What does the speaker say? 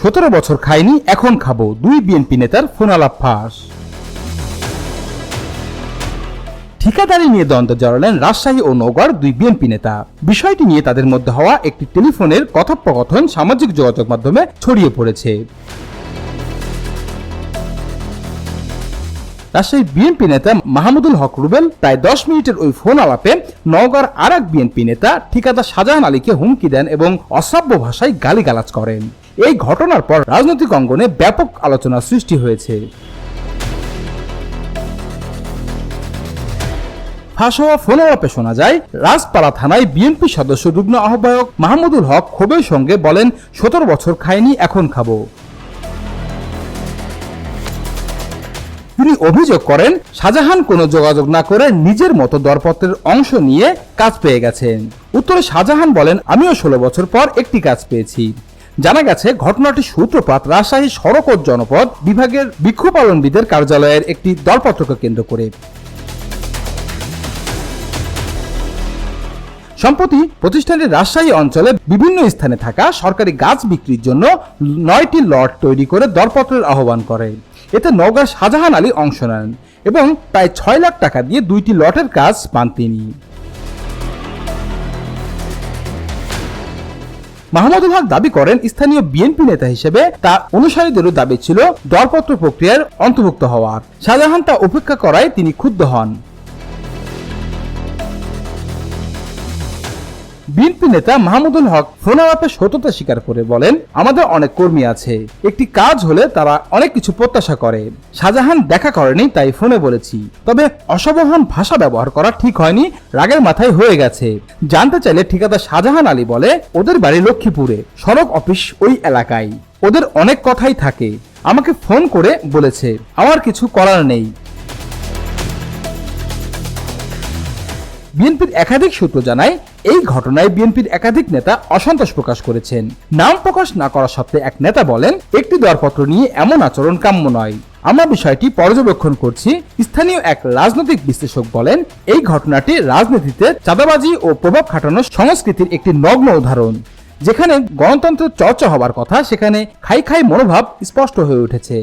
সতেরো বছর খাইনি, এখন খাব। দুই বিএনপি নেতার ফোনালাপ ফাঁস। ঠিকাদারি নিয়ে দ্বন্দ্ব জড়ালেন রাজশাহী ও নওগাঁর দুই বিএনপি নেতা। বিষয়টি নিয়ে তাদের মধ্যে হওয়া একটি টেলিফোনের কথোপকথন সামাজিক যোগাযোগ মাধ্যমে ছড়িয়ে পড়েছে। রাজশাহী বিএনপি নেতা মাহমুদুল হক রুবেল প্রায় দশ মিনিটের ওই ফোন আলাপে আর এক বিএনপি নেতা ঠিকাদার শাহজাহান আলীকে হুমকি দেন এবং অসভ্য ভাষায় গালিগালাজ করেন। এই ঘটনার পর রাজনৈতিক অঙ্গনে ব্যাপক আলোচনা সৃষ্টি হয়েছে। ফাঁস হওয়া শোনা যায়, রাজপাড়া থানায় বিএনপি সদস্য যুগ্ম আহ্বায়ক মাহমুদুল হক ক্ষোভের সঙ্গে বলেন, সতেরো বছর খায়নি এখন খাব। তিনি অভিযোগ করেন, শাহজাহান কোনো যোগাযোগ না করে নিজের মতো দরপত্রের অংশ নিয়ে কাজ পেয়ে গেছেন। উত্তরে শাহজাহান বলেন, আমিও ষোলো বছর পর একটি কাজ পেয়েছি। জানা গেছে, ঘটনাটি সূত্রপাত রাজশাহী সড়ক ও জনপদ বিভাগের বৃক্ষ পালনবিদের কার্যালয়ের একটি দরপত্রকে কেন্দ্র করে। সম্প্রতি প্রতিষ্ঠানটির রাজশাহী অঞ্চলে বিভিন্ন স্থানে থাকা সরকারি গাছ বিক্রির জন্য নয়টি লট তৈরি করে দরপত্রের আহ্বান করে। এতে নওগাঁর শাহজাহান আলী অংশ নেন এবং প্রায় ছয় লাখ টাকা দিয়ে দুইটি লটের কাজ পান তিনি। মাহমুদুল হক দাবি করেন স্থানীয় বিএনপি নেতা হিসেবে তার অনুসারীদেরও দাবি ছিল দরপত্র প্রক্রিয়ার অন্তর্ভুক্ত হওয়ার। শাহজাহান তা উপেক্ষা করায় তিনি ক্ষুব্ধ হন। বিএনপি নেতা মাহমুদুল হক ফোন সত্যতা স্বীকার করে বলেন, আমাদের অনেক কর্মী আছে। একটি কাজ হলে তারা অনেক কিছু প্রত্যাশা করে। শাহজাহান দেখা করেনি, তাই ফোনে বলেছি। তবে অসবহন ভাষা ব্যবহার করা ঠিক হয়নি, রাগের মাথায় হয়ে গেছে। জানতে চাইলে ঠিকাদার শাহজাহান আলী বলে, ওদের বাড়ি লক্ষ্মীপুরে, সড়ক অফিস ওই এলাকায়। ওদের অনেক কথাই থাকে। আমাকে ফোন করে বলেছে। আমার কিছু করার নেই। বিএনপির একাধিক সূত্র জানায় এই ঘটনায় বিএনপির একাধিক নেতা অসন্তোষ প্রকাশ করেছেন। নাম প্রকাশ না করা সত্ত্বে এক নেতা বলেন, একটি দরপত্র নিয়ে এমন আচরণ কাম্য নয়। আমরা বিষয়টি পর্যবেক্ষণ করছি। স্থানীয় এক রাজনৈতিক বিশ্লেষক বলেন, এই ঘটনাটি রাজনীতিতে চাঁদাবাজি ও প্রভাব খাটানোর সংস্কৃতির একটি নগ্ন উদাহরণ। যেখানে গণতন্ত্রের চর্চা হবার কথা, সেখানে খাই খাই মনোভাব স্পষ্ট হয়ে উঠেছে।